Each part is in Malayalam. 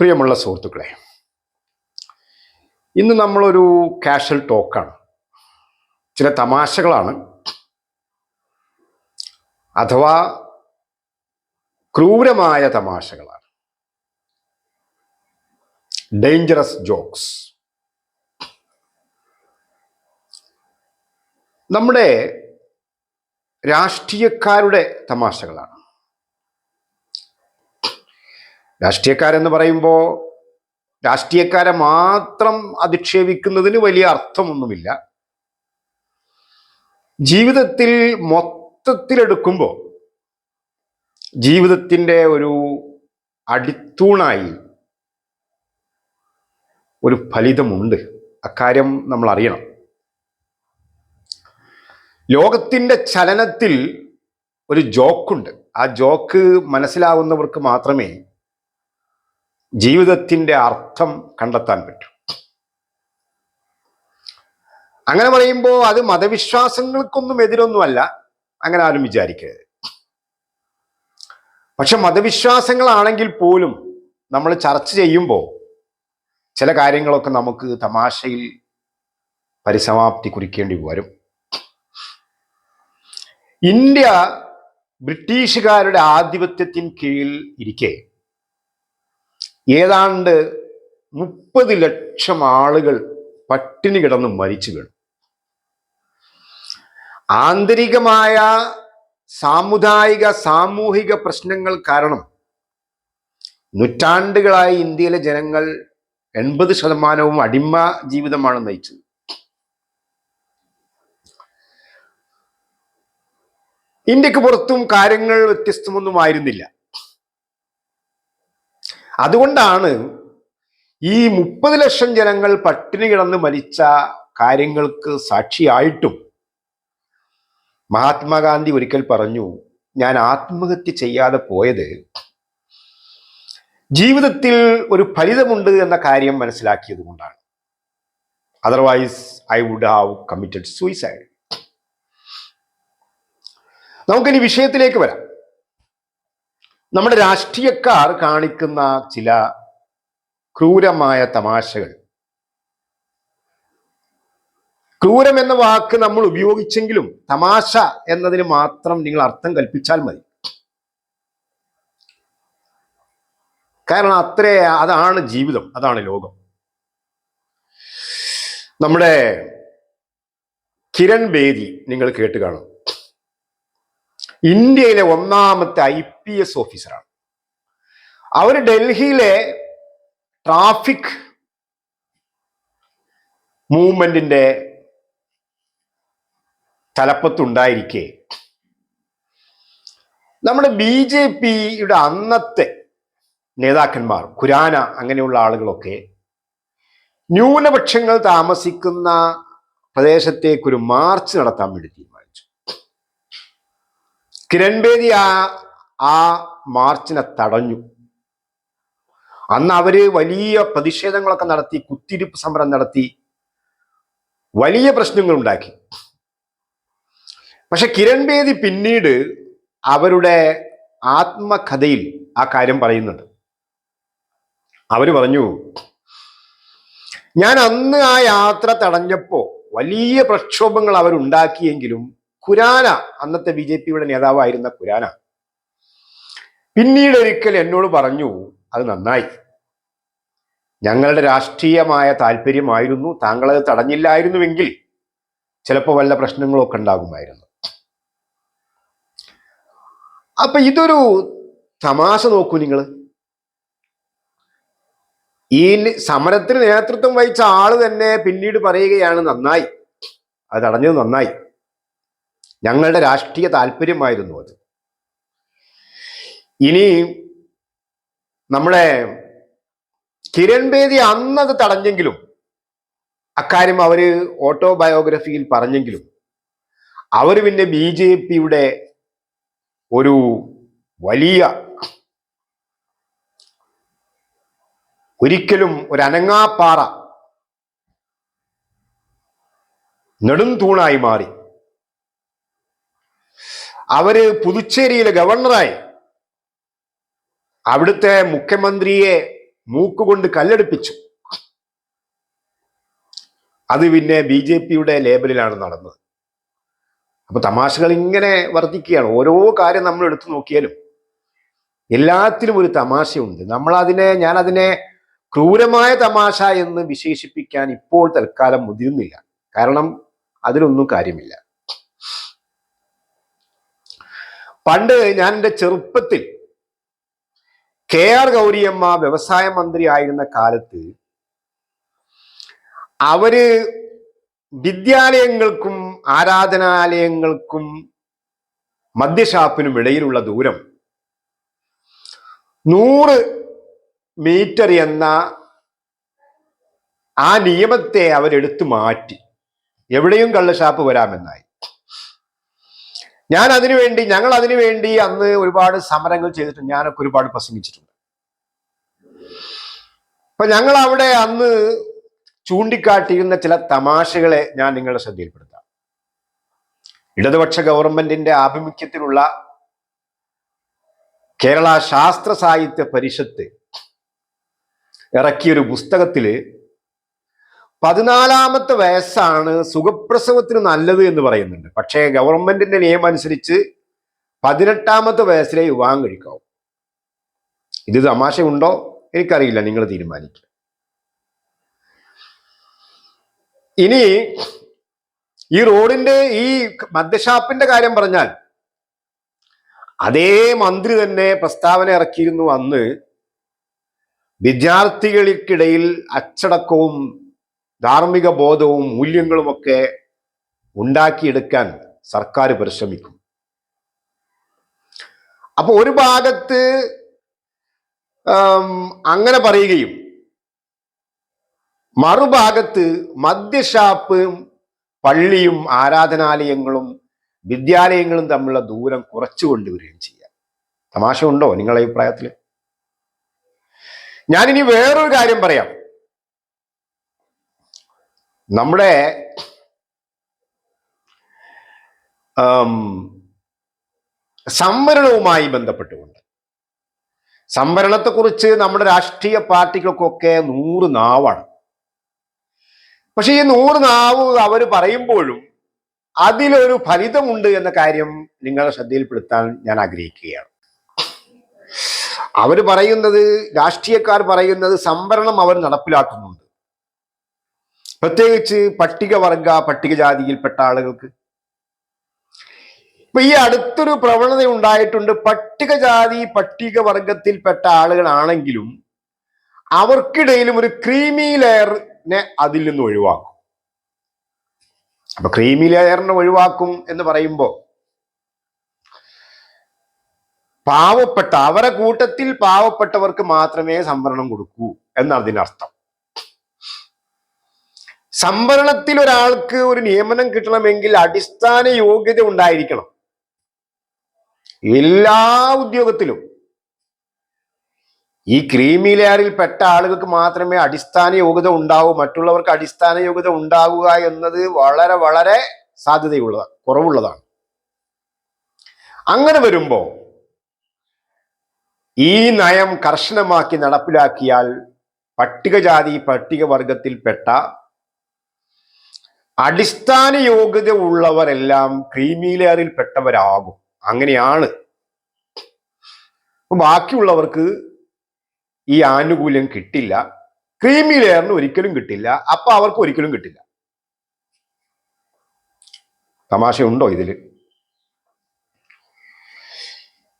പ്രിയമുള്ള സുഹൃത്തുക്കളെ ഇന്ന് നമ്മളൊരു കാഷ്വൽ ടോക്കാണ് ചില തമാശകളാണ്. അഥവാ ക്രൂരമായ തമാശകളാണ്. ഡേഞ്ചറസ് ജോക്സ് നമ്മുടെ രാഷ്ട്രീയക്കാരുടെ തമാശകളാണ്. രാഷ്ട്രീയക്കാരെന്ന് പറയുമ്പോൾ രാഷ്ട്രീയക്കാരെ മാത്രം അധിക്ഷേപിക്കുന്നതിന് വലിയ അർത്ഥമൊന്നുമില്ല. ജീവിതത്തിൽ മൊത്തത്തിലെടുക്കുമ്പോൾ ജീവിതത്തിന്റെ ഒരു അടിത്തൂണായി ഒരു ഫലിതമുണ്ട്. അക്കാര്യം നമ്മൾ അറിയണം ലോകത്തിന്റെ ചലനത്തിൽ ഒരു ജോക്കുണ്ട്. ആ ജോക്ക് മനസ്സിലാവുന്നവർക്ക് മാത്രമേ ജീവിതത്തിന്റെ അർത്ഥം കണ്ടെത്താൻ പറ്റും. അങ്ങനെ പറയുമ്പോൾ അത് മതവിശ്വാസങ്ങൾക്കൊന്നും എതിരൊന്നുമല്ല. അങ്ങനെ ആരും വിചാരിക്കരുത്. പക്ഷെ മതവിശ്വാസങ്ങളാണെങ്കിൽ പോലും നമ്മൾ ചർച്ച ചെയ്യുമ്പോൾ ചില കാര്യങ്ങളൊക്കെ നമുക്ക് തമാശയിൽ പരിസമാപ്തി കുറിക്കേണ്ടി വരും. ഇന്ത്യ ബ്രിട്ടീഷുകാരുടെ ആധിപത്യത്തിന് കീഴിൽ ഇരിക്കെ ഏതാണ്ട് മുപ്പത് ലക്ഷം ആളുകൾ പട്ടിണി കിടന്ന് മരിച്ചു വീണു. ആന്തരികമായ സാമുദായിക സാമൂഹിക പ്രശ്നങ്ങൾ കാരണം നൂറ്റാണ്ടുകളായി ഇന്ത്യയിലെ ജനങ്ങൾ എൺപത് ശതമാനവും അടിമ ജീവിതമാണ് നയിച്ചത്. ഇന്ത്യയ്ക്ക് പുറത്തും കാര്യങ്ങൾ വ്യത്യസ്തമൊന്നും ആയിരുന്നില്ല. അതുകൊണ്ടാണ് ഈ മുപ്പത് ലക്ഷം ജനങ്ങൾ പട്ടിണി കിടന്ന് മരിച്ച കാര്യങ്ങൾക്ക് സാക്ഷിയായിട്ടും മഹാത്മാഗാന്ധി ഒരിക്കൽ പറഞ്ഞു ഞാൻ ആത്മഹത്യ ചെയ്യാതെ പോയത് ജീവിതത്തിൽ ഒരു ഫലിതമുണ്ട് എന്ന കാര്യം മനസ്സിലാക്കിയത് കൊണ്ടാണ്. Otherwise I would have committed suicide നമുക്കിനി വിഷയത്തിലേക്ക് വരാം. നമ്മുടെ രാഷ്ട്രീയക്കാർ കാണിക്കുന്ന ചില ക്രൂരമായ തമാശകൾ. ക്രൂരം എന്ന വാക്ക് നമ്മൾ ഉപയോഗിച്ചെങ്കിലും തമാശ എന്നതിന് മാത്രം നിങ്ങൾ അർത്ഥം കൽപ്പിച്ചാൽ മതി. കാരണം അത്രേ അതാണ് ജീവിതം അതാണ് ലോകം. നമ്മുടെ കിരൺ ബേദി നിങ്ങൾ കേട്ട് കാണും. ഇന്ത്യയിലെ ഒന്നാമത്തെ ഐ പി എസ് ഓഫീസറാണ്. അവർ ഡൽഹിയിലെ ട്രാഫിക് മൂവ്മെന്റിന്റെ തലപ്പത്തുണ്ടായിരിക്കെ. നമ്മുടെ ബി ജെ പിയുടെ അന്നത്തെ നേതാക്കന്മാർ ഖുരാന അങ്ങനെയുള്ള ആളുകളൊക്കെ ന്യൂനപക്ഷങ്ങൾ താമസിക്കുന്ന പ്രദേശത്തേക്കൊരു മാർച്ച് നടത്താൻ വേണ്ടി തീരുമാനിച്ചു. കിരൺ ബേദി ആ ആ മാർച്ചിനെ തടഞ്ഞു. അന്ന് അവർ വലിയ പ്രതിഷേധങ്ങളൊക്കെ നടത്തി കുത്തിരിപ്പ് സമരം നടത്തി വലിയ പ്രശ്നങ്ങൾ ഉണ്ടാക്കി പക്ഷെ കിരൺ ബേദി പിന്നീട് അവരുടെ ആത്മകഥയിൽ ആ കാര്യം പറയുന്നുണ്ട്. അവർ പറഞ്ഞു ഞാൻ അന്ന് ആ യാത്ര തടഞ്ഞപ്പോ വലിയ പ്രക്ഷോഭങ്ങൾ അവരുണ്ടാക്കിയെങ്കിലും ഖുരാന. അന്നത്തെ ബി ജെ പിയുടെ നേതാവായിരുന്ന കുരാന പിന്നീട് ഒരിക്കൽ എന്നോട് പറഞ്ഞു അത് നന്നായി. ഞങ്ങളുടെ രാഷ്ട്രീയമായ താല്പര്യമായിരുന്നു. താങ്കളത് തടഞ്ഞില്ലായിരുന്നുവെങ്കിൽ ചിലപ്പോൾ വല്ല പ്രശ്നങ്ങളൊക്കെ ഉണ്ടാകുമായിരുന്നു. അപ്പൊ ഇതൊരു തമാശ നോക്കൂ നിങ്ങൾ ഈ സമരത്തിന് നേതൃത്വം വഹിച്ച ആൾ തന്നെ പിന്നീട് പറയുകയാണ് നന്നായി. അത് തടഞ്ഞത് നന്നായി. ഞങ്ങളുടെ രാഷ്ട്രീയ താല്പര്യമായിരുന്നു അത്. ഇനി നമ്മളെ കിരൺ ബേദി അന്നത് തടഞ്ഞെങ്കിലും അക്കാര്യം അവർ ഓട്ടോബയോഗ്രഫിയിൽ പറഞ്ഞെങ്കിലും അവർ പിന്നെ ബി ജെ പിയുടെ ഒരു വലിയ ഒരിക്കലും ഒരു അനങ്ങാപ്പാറ നെടും തൂണായി മാറി. അവർ പുതുച്ചേരിയിലെ ഗവർണറായി. അവിടുത്തെ മുഖ്യമന്ത്രിയെ മൂക്കുകൊണ്ട് കല്ലെടുപ്പിച്ചു. അത് പിന്നെ ബി ജെ പിയുടെ ലേബലിലാണ് നടന്നത്. അപ്പൊ തമാശകൾ ഇങ്ങനെ വർദ്ധിക്കുകയാണ് ഓരോ കാര്യം നമ്മൾ എടുത്തു നോക്കിയാലും എല്ലാത്തിലും ഒരു തമാശയുണ്ട്. നമ്മൾ അതിനെ ഞാൻ അതിനെ ക്രൂരമായ തമാശ എന്ന് വിശേഷിപ്പിക്കാൻ ഇപ്പോൾ തൽക്കാലം മുതിരുന്നില്ല. കാരണം അതിലൊന്നും കാര്യമില്ല. പണ്ട് ഞാൻ എന്റെ ചെറുപ്പത്തിൽ കെ ആർ ഗൗരിയമ്മ വ്യവസായ മന്ത്രി ആയിരുന്ന കാലത്ത് അവർ വിദ്യാലയങ്ങൾക്കും ആരാധനാലയങ്ങൾക്കും മദ്യഷാപ്പിനും ഇടയിലുള്ള ദൂരം നൂറ് മീറ്റർ എന്ന ആ നിയമത്തെ അവരെടുത്തു മാറ്റി. എവിടെയും കള്ളഷാപ്പ് വരാമെന്നായി. ഞാൻ അതിനു വേണ്ടി ഞങ്ങൾ അതിനു വേണ്ടി അന്ന് ഒരുപാട് സമരങ്ങൾ ചെയ്തിട്ടുണ്ട്. ഞാനൊക്കെ ഒരുപാട് പ്രസംഗിച്ചിട്ടുണ്ട്. അപ്പൊ ഞങ്ങൾ അവിടെ അന്ന് ചൂണ്ടിക്കാട്ടിയിരുന്ന ചില തമാശകളെ ഞാൻ നിങ്ങളുടെ ശ്രദ്ധയിൽപ്പെടുത്താം. ഇടതുപക്ഷ ഗവൺമെന്റിന്റെ ആഭിമുഖ്യത്തിലുള്ള കേരള ശാസ്ത്ര സാഹിത്യ പരിഷത്ത് ഇറക്കിയൊരു പുസ്തകത്തിൽ പതിനാലാമത്തെ വയസ്സാണ് സുഖപ്രസവത്തിന് നല്ലത് എന്ന് പറയുന്നുണ്ട്. പക്ഷേ ഗവൺമെന്റിന്റെ നിയമം അനുസരിച്ച് പതിനെട്ടാമത്തെ വയസ്സിലെ വിവാഹം കഴിക്കാവും. ഇത് തമാശയുണ്ടോ? എനിക്കറിയില്ല. നിങ്ങൾ തീരുമാനിക്കുക ഇനി ഈ റോഡിന്റെ ഈ മദ്യഷാപ്പിന്റെ കാര്യം പറഞ്ഞാൽ അതേ മന്ത്രി തന്നെ പ്രസ്താവന ഇറക്കിയിരുന്നു അന്ന് വിദ്യാർത്ഥികൾക്കിടയിൽ അച്ചടക്കവും ധാർമ്മിക ബോധവും മൂല്യങ്ങളുമൊക്കെ ഉണ്ടാക്കിയെടുക്കാൻ സർക്കാർ പരിശ്രമിക്കും. അപ്പൊ ഒരു ഭാഗത്ത് അങ്ങനെ പറയുകയും മറുഭാഗത്ത് മദ്യഷാപ്പും പള്ളിയും ആരാധനാലയങ്ങളും വിദ്യാലയങ്ങളും തമ്മിലുള്ള ദൂരം കുറച്ചു കൊണ്ടുവരികയും ചെയ്യാം. തമാശ ഉണ്ടോ നിങ്ങളുടെ അഭിപ്രായത്തിൽ ഞാനിനി വേറൊരു കാര്യം പറയാം. നമ്മുടെ സംവരണവുമായി ബന്ധപ്പെട്ടുകൊണ്ട് സംവരണത്തെക്കുറിച്ച് നമ്മുടെ രാഷ്ട്രീയ പാർട്ടികൾക്കൊക്കെ നൂറ് നാവാണ്. പക്ഷെ ഈ നൂറ് നാവ് അവർ പറയുമ്പോഴും അതിലൊരു ഫലിതമുണ്ട് എന്ന കാര്യം നിങ്ങളുടെ ശ്രദ്ധയിൽപ്പെടുത്താൻ ഞാൻ ആഗ്രഹിക്കുകയാണ്. അവർ പറയുന്നത് രാഷ്ട്രീയക്കാർ പറയുന്നത് സംവരണം അവർ നടപ്പിലാക്കുന്നുണ്ട്. പ്രത്യേകിച്ച് പട്ടികവർഗ പട്ടികജാതിയിൽപ്പെട്ട ആളുകൾക്ക്. ഇപ്പൊ ഈ അടുത്തൊരു പ്രവണത ഉണ്ടായിട്ടുണ്ട്. പട്ടികജാതി പട്ടികവർഗത്തിൽപ്പെട്ട ആളുകളാണെങ്കിലും അവർക്കിടയിലും ഒരു ക്രീമി ലെയറിനെ അതിൽ നിന്ന് ഒഴിവാക്കും. അപ്പൊ ക്രീമി ലെയറിനെ ഒഴിവാക്കും എന്ന് പറയുമ്പോൾ പാവപ്പെട്ട അവരെ കൂട്ടത്തിൽ പാവപ്പെട്ടവർക്ക് മാത്രമേ സംവരണം കൊടുക്കൂ എന്നാണ് അതിനർത്ഥം സംവരണത്തിൽ ഒരാൾക്ക് ഒരു നിയമനം കിട്ടണമെങ്കിൽ അടിസ്ഥാന യോഗ്യത ഉണ്ടായിരിക്കണം. എല്ലാ ഉദ്യോഗത്തിലും. ഈ ക്രീമി ലെയറിൽ പെട്ട ആളുകൾക്ക് മാത്രമേ അടിസ്ഥാന യോഗ്യത ഉണ്ടാവൂ. മറ്റുള്ളവർക്ക് അടിസ്ഥാന യോഗ്യത ഉണ്ടാവുക എന്നത് വളരെ വളരെ സാധ്യതയുള്ള കുറവുള്ളതാണ്. അങ്ങനെ വരുമ്പോൾ ഈ നയം കർശനമാക്കി നടപ്പിലാക്കിയാൽ പട്ടികജാതി പട്ടികവർഗത്തിൽപ്പെട്ട അടിസ്ഥാന യോഗ്യത ഉള്ളവരെല്ലാം ക്രീമി ലെയറിൽ പെട്ടവരാകും. അങ്ങനെയാണ്. ബാക്കിയുള്ളവർക്ക് ഈ ആനുകൂല്യം കിട്ടില്ല. ക്രീമി ലെയറിന് ഒരിക്കലും കിട്ടില്ല. അപ്പൊ അവർക്ക് ഒരിക്കലും കിട്ടില്ല. തമാശയുണ്ടോ ഇതിൽ?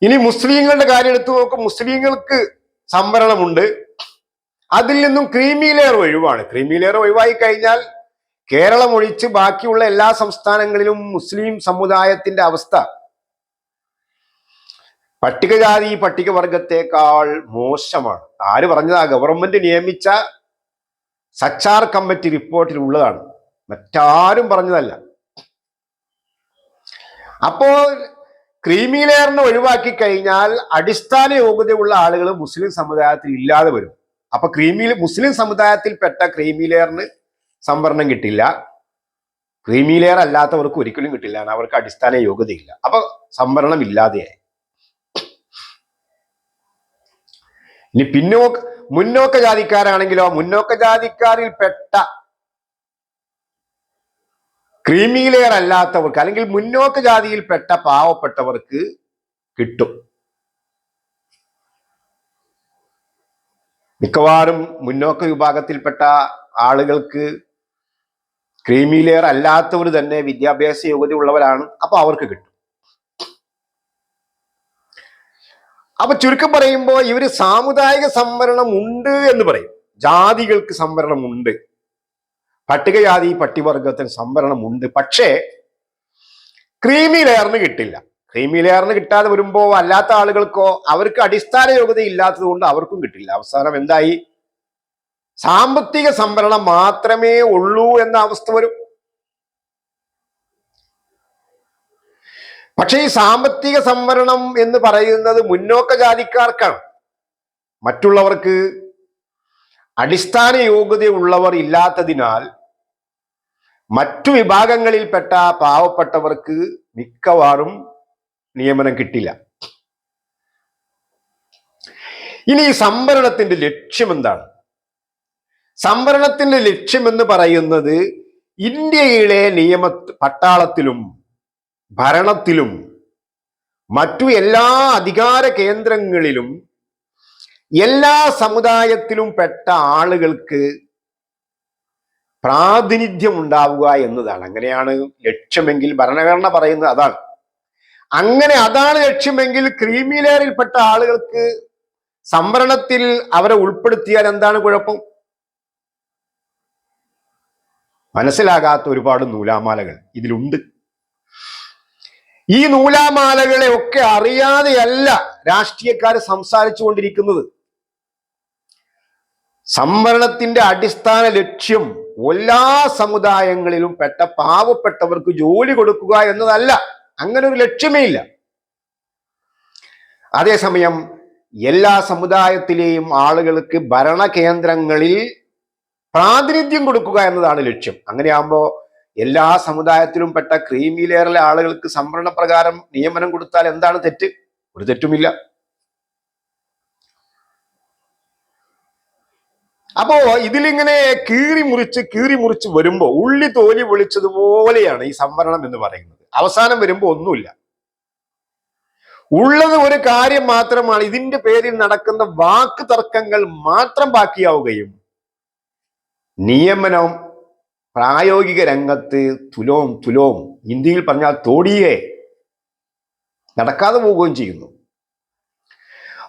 ഇനി മുസ്ലിങ്ങളുടെ കാര്യം എടുത്തു നോക്കും. മുസ്ലിങ്ങൾക്ക് സംവരണമുണ്ട്. അതിൽ നിന്നും ക്രീമി ലെയർ ഒഴിവാണ്. ക്രീമി ലെയർ ഒഴിവായി കഴിഞ്ഞാൽ കേരളം ഒഴിച്ച് ബാക്കിയുള്ള എല്ലാ സംസ്ഥാനങ്ങളിലും മുസ്ലിം സമുദായത്തിന്റെ അവസ്ഥ. പട്ടികജാതി പട്ടികവർഗത്തെക്കാൾ മോശമാണ്. ആര് പറഞ്ഞതാ? ഗവൺമെന്റ് നിയമിച്ച സച്ചാർ കമ്മിറ്റി റിപ്പോർട്ടിൽ ഉള്ളതാണ് മറ്റാരും പറഞ്ഞതല്ല. അപ്പോ ക്രീമി ലെയറിനെ ഒഴിവാക്കി കഴിഞ്ഞാൽ അടിസ്ഥാന യോഗ്യതയുള്ള ആളുകൾ മുസ്ലിം സമുദായത്തിൽ ഇല്ലാതെ വരും. അപ്പൊ ക്രീമി മുസ്ലിം സമുദായത്തിൽപ്പെട്ട ക്രീമി ലെയറിന് സംവരണം കിട്ടില്ല. ക്രീമി ലെയർ അല്ലാത്തവർക്ക് ഒരിക്കലും കിട്ടില്ല. അവർക്ക് അടിസ്ഥാന യോഗ്യതയില്ല. അപ്പൊ സംവരണം ഇല്ലാതെയായി. ഇനി പിന്നോക്ക മുന്നോക്ക ജാതിക്കാരാണെങ്കിലോ മുന്നോക്ക ജാതിക്കാരിൽ പെട്ട ക്രീമി ലെയർ അല്ലാത്തവർക്ക് അല്ലെങ്കിൽ മുന്നോക്ക ജാതിയിൽപ്പെട്ട പാവപ്പെട്ടവർക്ക് കിട്ടും. മിക്കവാറും മുന്നോക്ക വിഭാഗത്തിൽപ്പെട്ട ആളുകൾക്ക് ക്രീമി ലെയർ അല്ലാത്തവർ തന്നെ വിദ്യാഭ്യാസ യോഗ്യത ഉള്ളവരാണ്. അപ്പൊ അവർക്ക് കിട്ടും. അപ്പൊ ചുരുക്കം പറയുമ്പോൾ ഇവർ സാമുദായിക സംവരണം ഉണ്ട് എന്ന് പറയും. ജാതികൾക്ക് സംവരണം ഉണ്ട്. പട്ടികജാതി പട്ടിവർഗത്തിന് സംവരണം ഉണ്ട്. പക്ഷേ ക്രീമി ലെയറിന് കിട്ടില്ല. ക്രീമി ലെയറിന് കിട്ടാതെ വരുമ്പോ അല്ലാത്ത ആളുകൾക്കോ അവർക്ക് അടിസ്ഥാന യോഗ്യത ഇല്ലാത്തത് കൊണ്ട് അവർക്കും കിട്ടില്ല. അവസാനം എന്തായി? സാമ്പത്തിക സംവരണം മാത്രമേ ഉള്ളൂ എന്ന അവസ്ഥ വരും. പക്ഷേ ഈ സാമ്പത്തിക സംവരണം എന്ന് പറയുന്നത് മുന്നോക്ക ജാതിക്കാർക്കാണ്. മറ്റുള്ളവർക്ക് അടിസ്ഥാന യോഗ്യതയുള്ളവർ ഇല്ലാത്തതിനാൽ മറ്റു വിഭാഗങ്ങളിൽപ്പെട്ട പാവപ്പെട്ടവർക്ക് മിക്കവാറും നിയമനം കിട്ടില്ല. ഇനി ഈ സംവരണത്തിന്റെ ലക്ഷ്യം എന്താണ് സംവരണത്തിന്റെ ലക്ഷ്യമെന്ന് പറയുന്നത് ഇന്ത്യയിലെ നിയമ പട്ടാളത്തിലും ഭരണത്തിലും മറ്റു എല്ലാ അധികാര കേന്ദ്രങ്ങളിലും എല്ലാ സമുദായത്തിലും പെട്ട ആളുകൾക്ക് പ്രാതിനിധ്യം ഉണ്ടാവുക എന്നതാണ്. അങ്ങനെയാണ് ലക്ഷ്യമെങ്കിൽ ഭരണഘടന പറയുന്നത് അതാണ്. അങ്ങനെ അതാണ് ലക്ഷ്യമെങ്കിൽ ക്രീമി ലെയറിൽപ്പെട്ട ആളുകൾക്ക് സംവരണത്തിൽ അവരെ ഉൾപ്പെടുത്തിയാൽ എന്താണ് കുഴപ്പം? മനസ്സിലാകാത്ത ഒരുപാട് നൂലാമാലകൾ ഇതിലുണ്ട്. ഈ നൂലാമാലകളെ ഒക്കെ അറിയാതെയല്ല രാഷ്ട്രീയക്കാർ സംസാരിച്ചു കൊണ്ടിരിക്കുന്നത്. സംവരണത്തിന്റെ അടിസ്ഥാന ലക്ഷ്യം എല്ലാ സമുദായങ്ങളിലും പെട്ട പാവപ്പെട്ടവർക്ക് ജോലി കൊടുക്കുക എന്നതല്ല. അങ്ങനെ ഒരു ലക്ഷ്യമേ ഇല്ല. അതേസമയം എല്ലാ സമുദായത്തിലെയും ആളുകൾക്ക് ഭരണകേന്ദ്രങ്ങളിൽ പ്രാതിനിധ്യം കൊടുക്കുക എന്നതാണ് ലക്ഷ്യം. അങ്ങനെയാകുമ്പോൾ എല്ലാ സമുദായത്തിലും പെട്ട ക്രീമി ലെയറിലെ ആളുകൾക്ക് സംവരണ പ്രകാരം നിയമനം കൊടുത്താൽ എന്താണ് തെറ്റ്? ഒരു തെറ്റുമില്ല. അപ്പോ ഇതിലിങ്ങനെ കീറി മുറിച്ച് കീറി മുറിച്ച് വരുമ്പോ ഉള്ളി തോലി വിളിച്ചതുപോലെയാണ് ഈ സംവരണം എന്ന് പറയുന്നത്. അവസാനം വരുമ്പോ ഒന്നുമില്ല. ഉള്ളത് ഒരു കാര്യം മാത്രമാണ് ഇതിന്റെ പേരിൽ നടക്കുന്ന വാക്ക് തർക്കങ്ങൾ മാത്രം ബാക്കിയാവുകയും നിയമനം പ്രായോഗിക രംഗത്ത് തുലോം തുലോം. ഹിന്ദിയിൽ പറഞ്ഞാൽ തോടിയെ നടക്കാതെ പോവുകയും ചെയ്യുന്നു.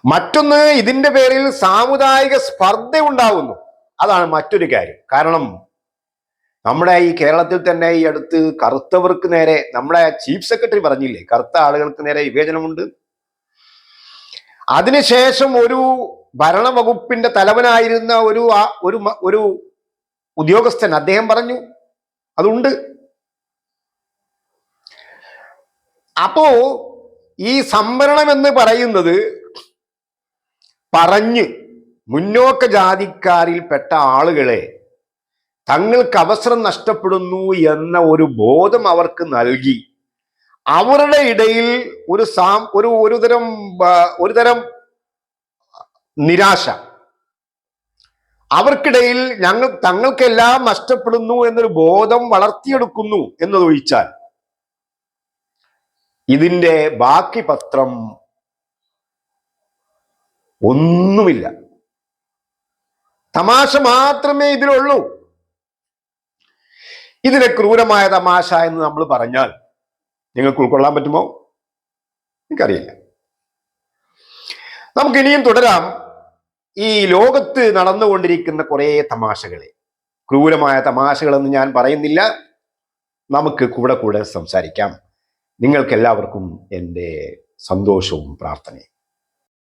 മറ്റൊന്ന് ഇതിന്റെ പേരിൽ സാമുദായിക സ്പർദ്ധ ഉണ്ടാവുന്നു അതാണ് മറ്റൊരു കാര്യം. കാരണം നമ്മുടെ ഈ കേരളത്തിൽ തന്നെ ഈ അടുത്ത് കറുത്തവർക്ക് നേരെ നമ്മുടെ ചീഫ് സെക്രട്ടറി പറഞ്ഞില്ലേ? കറുത്ത ആളുകൾക്ക് നേരെ വിവേചനമുണ്ട്. അതിനുശേഷം ഒരു ഭരണവകുപ്പിന്റെ തലവനായിരുന്ന ഒരു ഒരു ഒരു ഉദ്യോഗസ്ഥൻ അദ്ദേഹം പറഞ്ഞു അതുണ്ട്. അപ്പോ ഈ സംവരണം എന്ന് പറയുന്നത് പറഞ്ഞ് മുന്നോക്ക ജാതിക്കാരിൽപ്പെട്ട ആളുകളെ തങ്ങൾക്ക് അവസരം നഷ്ടപ്പെടുന്നു എന്ന ഒരു ബോധം അവർക്ക് നൽകി. അവരുടെ ഇടയിൽ ഒരു സാം ഒരു ഒരു തരം ഒരു തരം നിരാശ അവർക്കിടയിൽ ഞങ്ങൾ തങ്ങൾക്കെല്ലാം നഷ്ടപ്പെടുന്നു എന്നൊരു ബോധം വളർത്തിയെടുക്കുന്നു എന്നതൊഴിച്ചാൽ ഇതിന്റെ ബാക്കി പത്രം ഒന്നുമില്ല. തമാശ മാത്രമേ ഇതിലുള്ളൂ. ഇതിനെ ക്രൂരമായ തമാശ എന്ന് നമ്മൾ പറഞ്ഞാൽ നിങ്ങൾക്ക് ഉൾക്കൊള്ളാൻ പറ്റുമോ? എനിക്കറിയില്ല. നമുക്ക് ഇനിയും തുടരാം. ഈ ലോകത്ത് നടന്നുകൊണ്ടിരിക്കുന്ന കുറേ തമാശകളെ. ക്രൂരമായ തമാശകളെന്ന് ഞാൻ പറയുന്നില്ല. നമുക്ക് കൂടെ കൂടെ സംസാരിക്കാം. നിങ്ങൾക്ക് എല്ലാവർക്കും എന്റെ സന്തോഷവും പ്രാർത്ഥനയും.